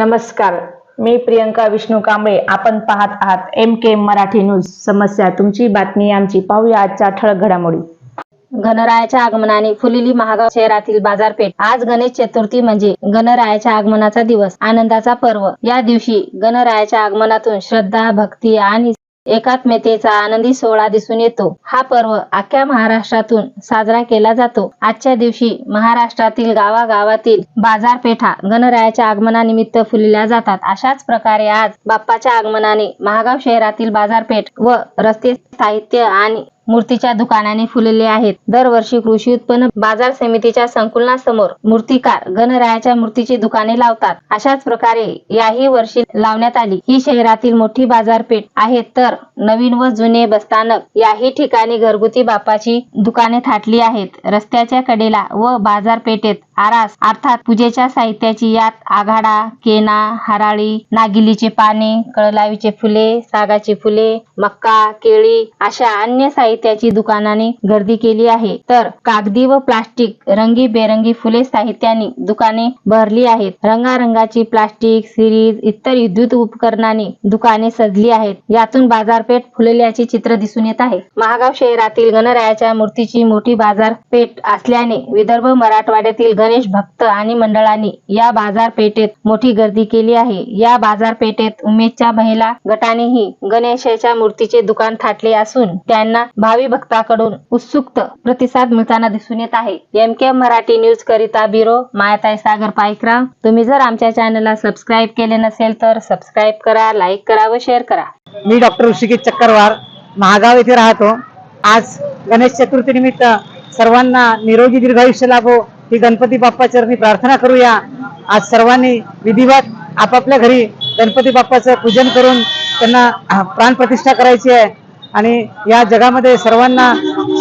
नमस्कार मी प्रियंका विष्णू कांबळे. आपण पाहत आहात एम के मराठी न्यूज समस्या तुमची बातमी आमची. पाहूया आजच्या ठळक घडामोडी. गणरायाच्या आगमनाने फुलेली महागाव शहरातील बाजारपेठ. आज गणेश चतुर्थी म्हणजे गणरायाच्या आगमनाचा दिवस आनंदाचा पर्व. या दिवशी गणरायाच्या आगमनातून श्रद्धा भक्ती आणि एकात्मतेचा आनंदी सोहळा दिसून येतो. हा पर्व अख्ख्या महाराष्ट्रातून साजरा केला जातो. आजच्या दिवशी महाराष्ट्रातील गावागावातील बाजारपेठा गणरायाच्या आगमनानिमित्त फुलल्या जातात. अशाच प्रकारे आज बाप्पाच्या आगमनाने महागाव शहरातील बाजारपेठ व रस्ते साहित्य आणि मूर्तीच्या दुकानाने फुलले आहेत. दरवर्षी कृषी उत्पन्न बाजार समितीच्या संकुलनासमोर मूर्तिकार गणरायाच्या मूर्तीची दुकाने लावतात. अशाच प्रकारे याही वर्षी लावण्यात आली. ही शहरातील मोठी बाजारपेठ आहे. तर नवीन व जुने बसस्थानक याही ठिकाणी घरगुती बापाची दुकाने थाटली आहेत. रस्त्याच्या कडेला व बाजारपेठेत आरास. अर्थात पूजेच्या साहित्याची यात आघाडा केना हराळी नागिलीचे पाने कळलावीचे फुले सागाची फुले मक्का केळी अशा अन्य साहित्याची दुकानाने गर्दी केली आहे. तर कागदी व प्लास्टिक रंगीबेरंगी फुले साहित्याने दुकाने भरली आहेत. रंगारंगाची प्लास्टिक सिरीज इतर विद्युत उपकरणाने दुकाने सजली आहेत. यातून बाजारपेठ फुलल्याचे चित्र दिसून येत आहे. महागाव शहरातील गणरायाच्या मूर्तीची मोठी बाजारपेठ असल्याने विदर्भ मराठवाड्यातील गणेश भक्त आणि मंडळांनी या बाजारपेठेत मोठी गर्दी केली आहे. या बाजारपेठेत उमेदच्या महिला गटानेही गणेशाच्या मूर्तीचे दुकान थाटले असून त्यांना भावी भक्ताकडून उत्सुक प्रतिसाद मिळताना दिसून येत आहे. एम के मराठी न्यूज करिता ब्युरो मायाताई सागर पायकराव तुम्ही जर आमच्या चॅनलला सबस्क्राईब केले नसेल तर सबस्क्राईब करा लाईक करा व शेअर करा. मी डॉक्टर ऋषिकेश चक्करवार महागाव येथे राहतो. आज गणेश चतुर्थी निमित्त सर्वांना निरोगी दीर्घायुष्य लाभो. ही गणपती बाप्पा चरणी प्रार्थना करूया. आज सर्वांनी विधिवत आपापल्या घरी गणपती बाप्पाचं पूजन करून त्यांना प्राण प्राणप्रतिष्ठा करायची आहे. आणि या जगामध्ये सर्वांना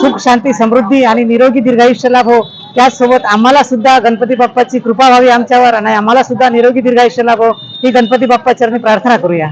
सुख शांती समृद्धी आणि निरोगी दीर्घायुष्य हो त्याचसोबत आम्हाला सुद्धा गणपती बाप्पाची कृपा व्हावी आमच्यावर आणि आम्हाला सुद्धा निरोगी दीर्घायुष्य हो ही गणपती बाप्पा चरणी प्रार्थना करूया.